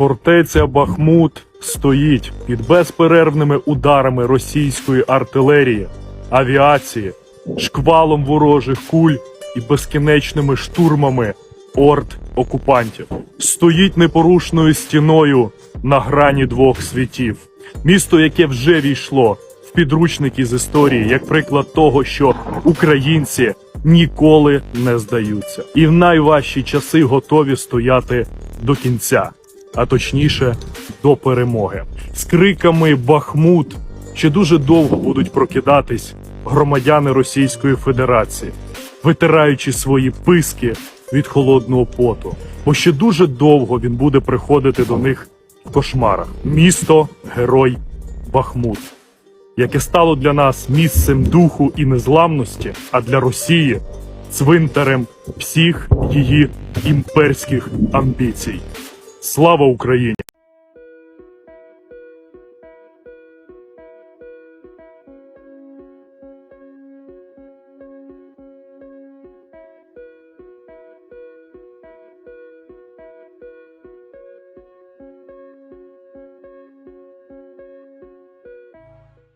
Фортеця Бахмут стоїть під безперервними ударами російської артилерії, авіації, шквалом ворожих куль і безкінечними штурмами орд окупантів. Стоїть непорушною стіною на грані двох світів. Місто, яке вже війшло в підручники з історії, як приклад того, що українці ніколи не здаються, і в найважчі часи готові стояти до кінця, а точніше до перемоги. З криками Бахмут ще дуже довго будуть прокидатись громадяни Російської Федерації, витираючи свої писки від холодного поту, бо ще дуже довго він буде приходити до них в кошмарах. Місто герой Бахмут яке стало для нас місцем духу і незламності, а для Росії цвинтарем всіх її імперських амбіцій. Слава Україні!